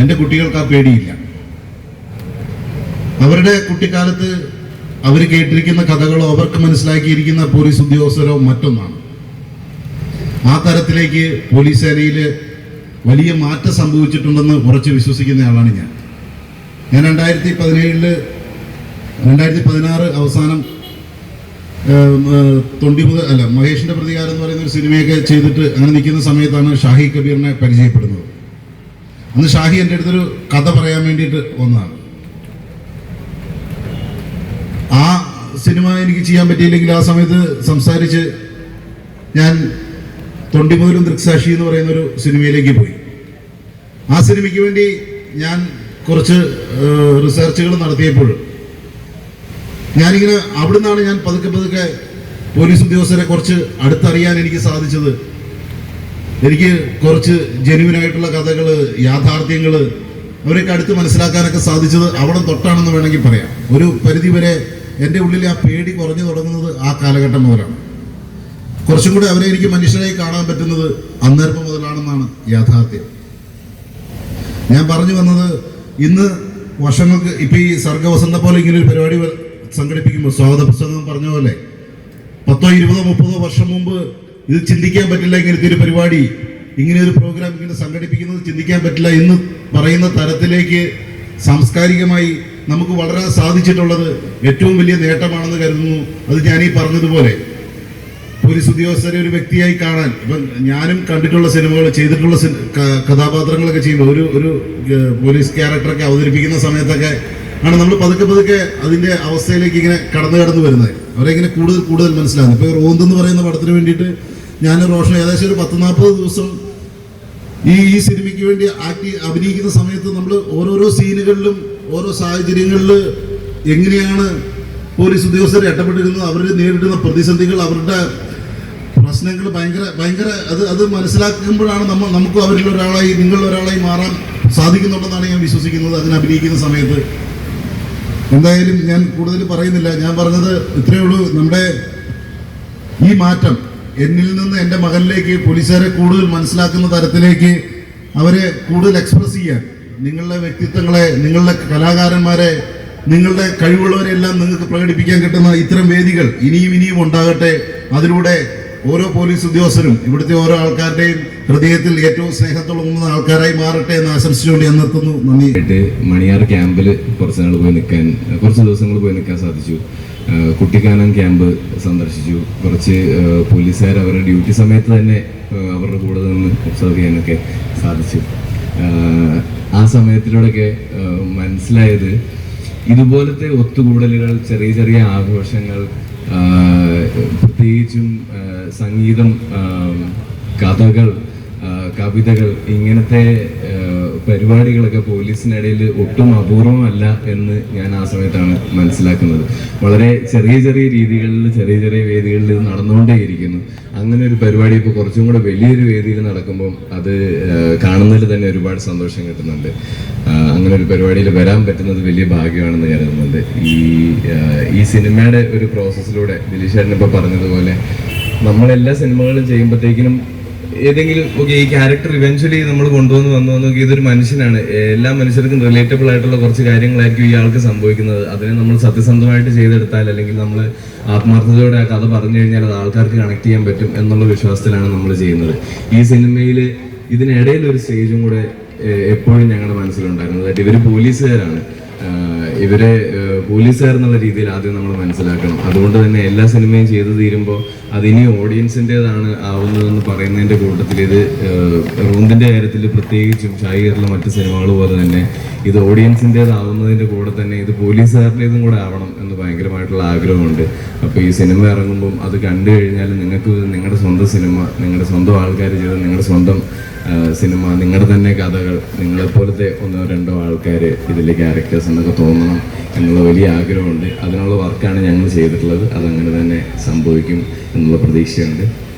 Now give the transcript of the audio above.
എന്റെ കുട്ടികൾക്ക് ആ പേടിയില്ല. അവരുടെ കുട്ടിക്കാലത്ത് അവർ കേട്ടിരിക്കുന്ന കഥകളോ അവർക്ക് മനസ്സിലാക്കിയിരിക്കുന്ന പോലീസ് ഉദ്യോഗസ്ഥരോ മറ്റൊന്നാണ്. ആ തരത്തിലേക്ക് പോലീസ് സേനയിൽ വലിയ മാറ്റം സംഭവിച്ചിട്ടുണ്ടെന്ന് ഉറച്ച് വിശ്വസിക്കുന്ന ആളാണ് ഞാൻ. ഞാൻ രണ്ടായിരത്തി പതിനേഴിൽ രണ്ടായിരത്തി പതിനാറ് അവസാനം തൊണ്ടിമുത അല്ല മഹേഷിന്റെ പ്രതികാരം എന്ന് പറയുന്ന ഒരു സിനിമയൊക്കെ ചെയ്തിട്ട് അങ്ങനെ നിൽക്കുന്ന സമയത്താണ് ഷാഹി കബീറിനെ പരിചയപ്പെടുന്നത്. അന്ന് ഷാഹി എന്റെ അടുത്തൊരു കഥ പറയാൻ വേണ്ടിയിട്ട് വന്നതാണ്. ആ സിനിമ എനിക്ക് ചെയ്യാൻ പറ്റിയില്ലെങ്കിൽ ആ സമയത്ത് സംസാരിച്ച് ഞാൻ തൊണ്ടിമുതലും ദൃക്സാക്ഷി എന്ന് പറയുന്ന ഒരു സിനിമയിലേക്ക് പോയി. ആ സിനിമയ്ക്ക് വേണ്ടി ഞാൻ കുറച്ച് റിസർച്ചുകൾ നടത്തിയപ്പോൾ ഞാനിങ്ങനെ അവിടുന്നാണ് ഞാൻ പതുക്കെ പതുക്കെ പോലീസ് ഉദ്യോഗസ്ഥരെ കുറച്ച് അടുത്തറിയാൻ എനിക്ക് സാധിച്ചത് എനിക്ക് കുറച്ച് ജെനുവിനായിട്ടുള്ള കഥകൾ യാഥാർത്ഥ്യങ്ങൾ അവരൊക്കെ അടുത്ത് മനസ്സിലാക്കാനൊക്കെ സാധിച്ചത് അവിടെ തൊട്ടാണെന്ന് വേണമെങ്കിൽ പറയാം. ഒരു പരിധി വരെ എന്റെ ഉള്ളിൽ ആ പേടി കുറഞ്ഞു തുടങ്ങുന്നത് ആ കാലഘട്ടം മുതലാണ്. കുറച്ചും കൂടി അവരെ എനിക്ക് മനുഷ്യരായി കാണാൻ പറ്റുന്നത് അന്നേരം മുതലാണെന്നാണ് യാഥാർത്ഥ്യം. ഞാൻ പറഞ്ഞു വന്നത് ഇന്ന് വർഷങ്ങൾക്ക് ഇപ്പൊ ഈ സർഗവസന്ത പോലെ ഇങ്ങനെ ഒരു പരിപാടി സംഘടിപ്പിക്കുമ്പോൾ സ്വാഗത പുസ്തകം പറഞ്ഞ പോലെ പത്തോ ഇരുപതോ മുപ്പതോ വർഷം മുമ്പ് ഇത് ചിന്തിക്കാൻ പറ്റില്ല ഇങ്ങനത്തെ ഒരു പരിപാടി ഇങ്ങനെ ഒരു പ്രോഗ്രാം ഇങ്ങനെ സംഘടിപ്പിക്കുന്നത് ചിന്തിക്കാൻ പറ്റില്ല എന്ന് പറയുന്ന തരത്തിലേക്ക് സാംസ്കാരികമായി നമുക്ക് വളരാൻ സാധിച്ചിട്ടുള്ളത് ഏറ്റവും വലിയ നേട്ടമാണെന്ന് കരുതുന്നു. അത് ഞാൻ ഈ പറഞ്ഞതുപോലെ പോലീസ് ഉദ്യോഗസ്ഥരെ ഒരു വ്യക്തിയായി കാണാൻ ഇപ്പം ഞാനും കണ്ടിട്ടുള്ള സിനിമകൾ ചെയ്തിട്ടുള്ള കഥാപാത്രങ്ങളൊക്കെ ചെയ്യുമ്പോൾ ഒരു ഒരു പോലീസ് ക്യാരക്ടറൊക്കെ അവതരിപ്പിക്കുന്ന സമയത്തൊക്കെ ആണ് നമ്മൾ പതുക്കെ പതുക്കെ അതിന്റെ അവസ്ഥയിലേക്ക് ഇങ്ങനെ കടന്നു കടന്നു വരുന്നത്. അവരെ ഇങ്ങനെ കൂടുതൽ കൂടുതൽ മനസ്സിലാകുന്നത്. ഇപ്പോൾ റോന്ത് എന്ന് പറയുന്ന പടത്തിന് വേണ്ടിയിട്ട് ഞാൻ റോഷൻ ഏകദേശം ഒരു പത്ത് നാൽപ്പത് ദിവസം ഈ ഈ സിനിമയ്ക്ക് വേണ്ടി ആക്ടി അഭിനയിക്കുന്ന സമയത്ത് നമ്മൾ ഓരോരോ സീനുകളിലും ഓരോ സാഹചര്യങ്ങളിൽ എങ്ങനെയാണ് പോലീസ് ഉദ്യോഗസ്ഥർ ഇടപെട്ടിരുന്നത് അവർ നേരിടുന്ന പ്രതിസന്ധികൾ അവരുടെ പ്രശ്നങ്ങൾ ഭയങ്കര ഭയങ്കര അത് അത് മനസ്സിലാക്കുമ്പോഴാണ് നമ്മൾ നമുക്ക് അവരിൽ ഒരാളായി നിങ്ങൾ ഒരാളായി മാറാൻ സാധിക്കുന്നുണ്ടെന്നാണ് ഞാൻ വിശ്വസിക്കുന്നത് അതിന് അഭിനയിക്കുന്ന സമയത്ത്. എന്തായാലും ഞാൻ കൂടുതൽ പറയുന്നില്ല. ഞാൻ പറഞ്ഞത് ഇത്രയേ ഉള്ളൂ. നമ്മുടെ ഈ മാറ്റം എന്നിൽ നിന്ന് എന്റെ മകനിലേക്ക് പോലീസുകാരെ കൂടുതൽ മനസ്സിലാക്കുന്ന തരത്തിലേക്ക് അവരെ കൂടുതൽ എക്സ്പ്രസ് ചെയ്യാൻ. നിങ്ങളുടെ വ്യക്തിത്വങ്ങളെ നിങ്ങളുടെ കലാകാരന്മാരെ നിങ്ങളുടെ കഴിവുള്ളവരെല്ലാം നിങ്ങൾക്ക് പ്രകടിപ്പിക്കാൻ കിട്ടുന്ന ഇത്തരം വേദികൾ ഇനിയും ഇനിയും ഉണ്ടാകട്ടെ. അതിലൂടെ ഓരോ പോലീസ് ഉദ്യോഗസ്ഥരും ഇവിടുത്തെ ഓരോ ആൾക്കാരുടെയും ഹൃദയത്തിൽ ഏറ്റവും സ്നേഹത്തോളം ആൾക്കാരായി മാറട്ടെ എന്ന് ആശംസിച്ചുകൊണ്ട് ഞാൻ നിർത്തുന്നു. നന്ദി. മണിയാർ ക്യാമ്പിൽ കുറച്ച് നാൾ പോയി നിൽക്കാൻ കുറച്ച് ദിവസങ്ങൾ പോയി നിൽക്കാൻ സാധിച്ചു. കുട്ടിക്കാനം ക്യാമ്പ് സന്ദർശിച്ചു. കുറച്ച് പോലീസുകാർ അവരുടെ ഡ്യൂട്ടി സമയത്ത് തന്നെ അവരുടെ കൂടെ നിന്ന് ഒബ്സർവ് ചെയ്യാനൊക്കെ സാധിച്ചു. ആ, സമയത്തിലൂടെയൊക്കെ മനസ്സിലായത് ഇതുപോലത്തെ ഒത്തുകൂടലുകൾ ചെറിയ ചെറിയ ആഘോഷങ്ങൾ പ്രത്യേകിച്ചും സംഗീതം കഥകൾ കവിതകൾ ഇങ്ങനത്തെ പരിപാടികളൊക്കെ പോലീസിനിടയിൽ ഒട്ടും അപൂർവമല്ല എന്ന് ഞാൻ ആ സമയത്താണ് മനസ്സിലാക്കുന്നത്. വളരെ ചെറിയ ചെറിയ രീതികളിൽ ചെറിയ ചെറിയ വേദികളിൽ ഇത് നടന്നുകൊണ്ടേയിരിക്കുന്നു. അങ്ങനെ ഒരു പരിപാടി ഇപ്പോൾ കുറച്ചും കൂടെ വലിയൊരു വേദിയിൽ നടക്കുമ്പോൾ അത് കാണുന്നതിൽ തന്നെ ഒരുപാട് സന്തോഷം കിട്ടുന്നുണ്ട്. അങ്ങനെ ഒരു പരിപാടിയിൽ വരാൻ പറ്റുന്നത് വലിയ ഭാഗ്യമാണെന്ന് കരുതുന്നുണ്ട്. ഈ ഈ സിനിമയുടെ ഒരു പ്രോസസ്സിലൂടെ ദിലീഷേട്ടൻ ഇപ്പോൾ പറഞ്ഞതുപോലെ നമ്മളെല്ലാ സിനിമകളും ചെയ്യുമ്പോഴത്തേക്കിനും ഏതെങ്കിലും ഓക്കെ ഈ ക്യാരക്ടർ ഇവൻച്വലി നമ്മൾ കൊണ്ടുവന്ന് വന്നു നോക്കി ഇതൊരു മനുഷ്യനാണ്. എല്ലാ മനുഷ്യർക്കും റിലേറ്റബിൾ ആയിട്ടുള്ള കുറച്ച് കാര്യങ്ങളായിരിക്കും ഇയാൾക്ക് സംഭവിക്കുന്നത്. അതിനെ നമ്മൾ സത്യസന്ധമായിട്ട് ചെയ്തെടുത്താൽ അല്ലെങ്കിൽ നമ്മൾ ആത്മാർത്ഥതയോടെ ആ കഥ പറഞ്ഞു കഴിഞ്ഞാൽ അത് ആൾക്കാർക്ക് കണക്ട് ചെയ്യാൻ പറ്റും എന്നുള്ള വിശ്വാസത്തിലാണ് നമ്മൾ ചെയ്യുന്നത്. ഈ സിനിമയിൽ ഇതിനിടയിൽ ഒരു സ്റ്റേജും കൂടെ എപ്പോഴും ഞങ്ങളുടെ മനസ്സിലുണ്ടായിരുന്നു ഇവർ ഇവർ പോലീസുകാരാണ്. ഇവരെ എന്നുള്ള രീതിയിൽ ആദ്യം നമ്മൾ മനസ്സിലാക്കണം. അതുകൊണ്ട് തന്നെ എല്ലാ സിനിമയും ചെയ്തു തീരുമ്പോൾ അതിനി ഓഡിയൻസിന്റെതാണ് ആവുന്നതെന്ന് പറയുന്നതിന്റെ കൂട്ടത്തിൽ ഇത് റൂമിന്റെ കാര്യത്തിൽ പ്രത്യേകിച്ചും ഷായിറിലെ മറ്റ് സിനിമകൾ പോലെ തന്നെ ഇത് ഓഡിയൻസിന്റെതാവുന്നതിന്റെ കൂടെ തന്നെ ഇത് പോലീസുകാരുടേതും കൂടെ ആവണം എന്ന് ഭയങ്കരമായിട്ടുള്ള ആഗ്രഹമുണ്ട്. അപ്പോൾ ഈ സിനിമ ഇറങ്ങുമ്പം അത് കണ്ടു കഴിഞ്ഞാൽ നിങ്ങൾക്ക് നിങ്ങളുടെ സ്വന്തം സിനിമ നിങ്ങളുടെ സ്വന്തം ആൾക്കാർ ചെയ്ത നിങ്ങളുടെ സ്വന്തം സിനിമ നിങ്ങളുടെ തന്നെ കഥകൾ നിങ്ങളെപ്പോലത്തെ ഒന്നോ രണ്ടോ ആൾക്കാർ ഇതിലെ ക്യാരക്ടേഴ്സ് എന്നൊക്കെ തോന്നണം. എന്നുള്ള വലിയ ആഗ്രഹമുണ്ട്. അതിനുള്ള വർക്കാണ് ഞങ്ങൾ ചെയ്തിട്ടുള്ളത്. അതങ്ങനെ തന്നെ സംഭവിക്കും എന്നുള്ള പ്രതീക്ഷയുണ്ട്.